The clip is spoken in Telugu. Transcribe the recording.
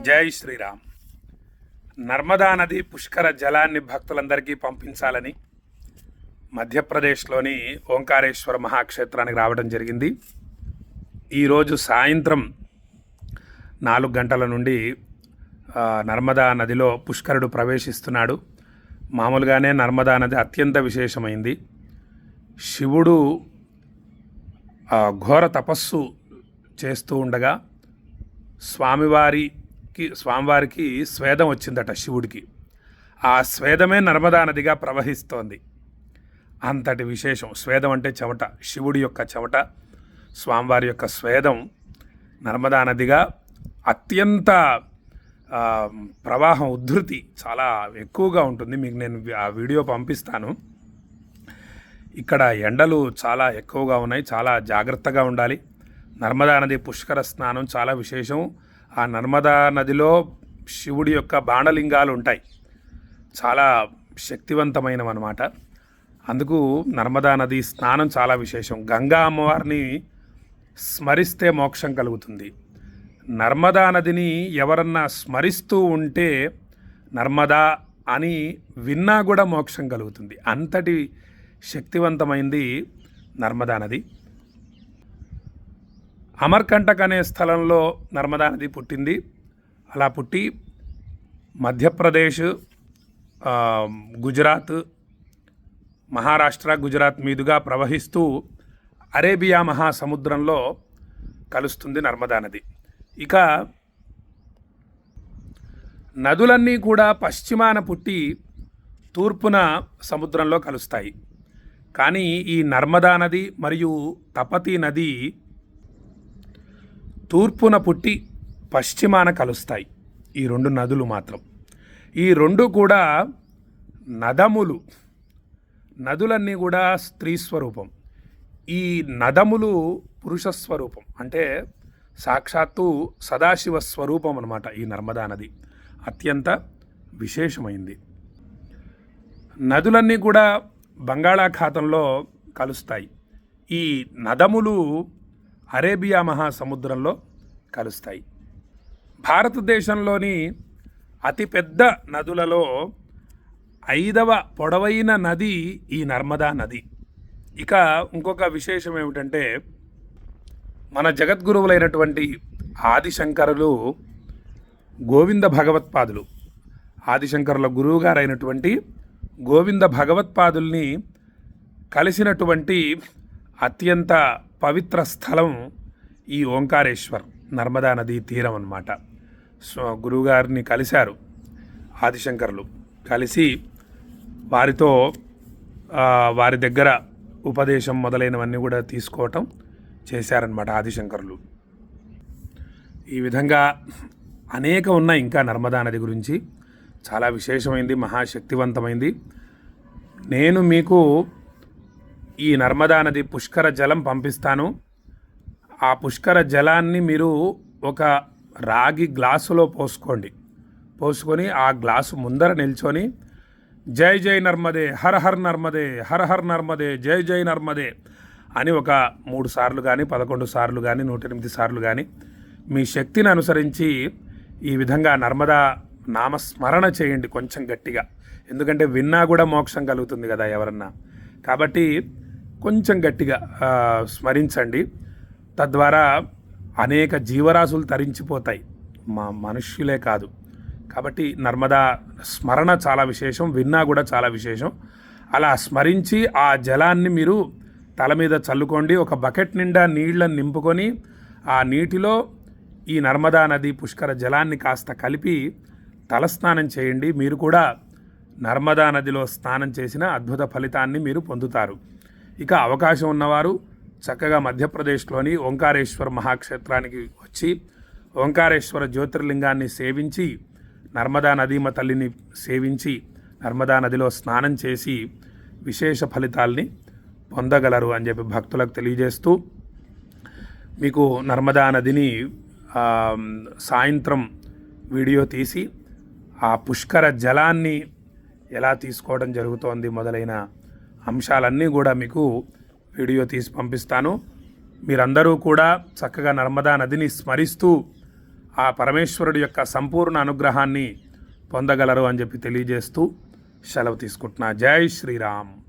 జై శ్రీరామ్. నర్మదా నది పుష్కర జలాన్ని భక్తులందరికీ పంపించాలని మధ్యప్రదేశ్లోని ఓంకారేశ్వర మహాక్షేత్రానికి రావడం జరిగింది. ఈరోజు సాయంత్రం నాలుగు గంటల నుండి నర్మదా నదిలో పుష్కరుడు ప్రవేశిస్తున్నాడు. మామూలుగానే నర్మదా నది అత్యంత విశేషమైంది. శివుడు ఘోర తపస్సు చేస్తూ ఉండగా స్వామివారి స్వామివారికి స్వామివారికి స్వేదం వచ్చిందట శివుడికి. ఆ స్వేదమే నర్మదా నదిగా ప్రవహిస్తోంది. అంతటి విశేషం. స్వేదం అంటే చెమట. శివుడి యొక్క చెమట స్వామివారి యొక్క స్వేదం నర్మదా నదిగా అత్యంత ప్రవాహం ఉద్ధృతి చాలా ఎక్కువగా ఉంటుంది. మీకు నేను ఆ వీడియో పంపిస్తాను. ఇక్కడ ఎండలు చాలా ఎక్కువగా ఉన్నాయి. చాలా జాగ్రత్తగా ఉండాలి. నర్మదా నది పుష్కర స్నానం చాలా విశేషం. ఆ నర్మదా నదిలో శివుడి యొక్క బాణలింగాలు ఉంటాయి. చాలా శక్తివంతమైనవి అనమాట అందుకు నర్మదా నది స్నానం చాలా విశేషం. గంగా అమ్మవారిని స్మరిస్తే మోక్షం కలుగుతుంది. నర్మదా నదిని ఎవరన్నా స్మరిస్తూ ఉంటే నర్మదా అని విన్నా కూడా మోక్షం కలుగుతుంది. అంతటి శక్తివంతమైంది నర్మదా నది. అమర్కంటక్ అనే స్థలంలో నర్మదా నది పుట్టింది. అలా పుట్టి మధ్యప్రదేశ్ గుజరాత్ మహారాష్ట్ర గుజరాత్ మీదుగా ప్రవహిస్తూ అరేబియా మహాసముద్రంలో కలుస్తుంది నర్మదా నది. ఇక నదులన్నీ కూడా పశ్చిమాన పుట్టి తూర్పున సముద్రంలో కలుస్తాయి. కానీ ఈ నర్మదా నది మరియు తపతి నది తూర్పున పుట్టి పశ్చిమాన కలుస్తాయి. ఈ రెండు నదులు మాత్రం. ఈ రెండు కూడా నదములు. నదులన్నీ కూడా స్త్రీ స్వరూపం. ఈ నదములు పురుష స్వరూపం. అంటే సాక్షాత్తు సదాశివ స్వరూపం అన్నమాట ఈ నర్మదా నది. అత్యంత విశేషమైంది. నదులన్నీ కూడా బంగాళాఖాతంలో కలుస్తాయి. ఈ నదములు అరేబియా మహాసముద్రంలో కలుస్తాయి. భారతదేశంలోని అతిపెద్ద నదులలో ఐదవ పొడవైన నది ఈ నర్మదా నది. ఇక ఇంకొక విశేషం ఏమిటంటే మన జగద్గురువులైనటువంటి ఆదిశంకరులు గోవింద భగవత్పాదులు. ఆదిశంకరుల గురువుగారైనటువంటి గోవింద భగవత్పాదుల్ని కలిసినటువంటి అత్యంత పవిత్ర స్థలం ఈ ఓంకారేశ్వర్ నర్మదా నదీ తీరం అన్నమాట. సో గురువుగారిని కలిశారు ఆదిశంకర్లు. కలిసి వారితో వారి దగ్గర ఉపదేశం మొదలైనవన్నీ కూడా తీసుకోవటం చేశారనమాట ఆదిశంకరులు. ఈ విధంగా అనేక ఉన్నాయి ఇంకా నర్మదా నది గురించి. చాలా విశేషమైంది మహాశక్తివంతమైంది. నేను మీకు ఈ నర్మదా నది పుష్కర జలం పంపిస్తాను. ఆ పుష్కర జలాన్ని మీరు ఒక రాగి గ్లాసులో పోసుకోండి. పోసుకొని ఆ గ్లాసు ముందర నిల్చొని జై జై నర్మదే హర హర్ నర్మదే హర హర్ నర్మదే జై జై నర్మదే అని ఒక మూడు సార్లు కానీ పదకొండు సార్లు కానీ నూట ఎనిమిది సార్లు కానీ మీ శక్తిని అనుసరించి ఈ విధంగా నర్మదా నామస్మరణ చేయండి కొంచెం గట్టిగా. ఎందుకంటే విన్నా కూడా మోక్షం కలుగుతుంది కదా ఎవరన్నా. కాబట్టి కొంచెం గట్టిగా స్మరించండి. తద్వారా అనేక జీవరాశులు తరించిపోతాయి. మా మనుష్యులే కాదు. కాబట్టి నర్మదా స్మరణ చాలా విశేషం విన్నా కూడా చాలా విశేషం. అలా స్మరించి ఆ జలాన్ని మీరు తల మీద చల్లుకోండి. ఒక బకెట్ నిండా నీళ్ళను నింపుకొని ఆ నీటిలో ఈ నర్మదా నది పుష్కర జలాన్ని కాస్త కలిపి తలస్నానం చేయండి. మీరు కూడా నర్మదా నదిలో స్నానం చేసిన అద్భుత ఫలితాన్ని మీరు పొందుతారు. ఇక అవకాశం ఉన్నవారు చక్కగా మధ్యప్రదేశ్లోని ఓంకారేశ్వర మహాక్షేత్రానికి వచ్చి ఓంకారేశ్వర జ్యోతిర్లింగాన్ని సేవించి నర్మదా నదీమ తల్లిని సేవించి నర్మదా నదిలో స్నానం చేసి విశేష ఫలితాల్ని పొందగలరు అని చెప్పి భక్తులకు తెలియజేస్తూ మీకు నర్మదా నదిని సాయంత్రం వీడియో తీసి ఆ పుష్కర జలాన్ని ఎలా తీసుకోవడం జరుగుతోంది మొదలైన అంశాలన్నీ కూడా మీకు వీడియో తీసి పంపిస్తాను. మీరందరూ కూడా చక్కగా నర్మదా నదిని స్మరిస్తూ ఆ పరమేశ్వరుడి యొక్క సంపూర్ణ అనుగ్రహాన్ని పొందగలరు అని చెప్పి తెలియజేస్తూ సెలవు తీసుకుంటున్నా. జై శ్రీరామ్.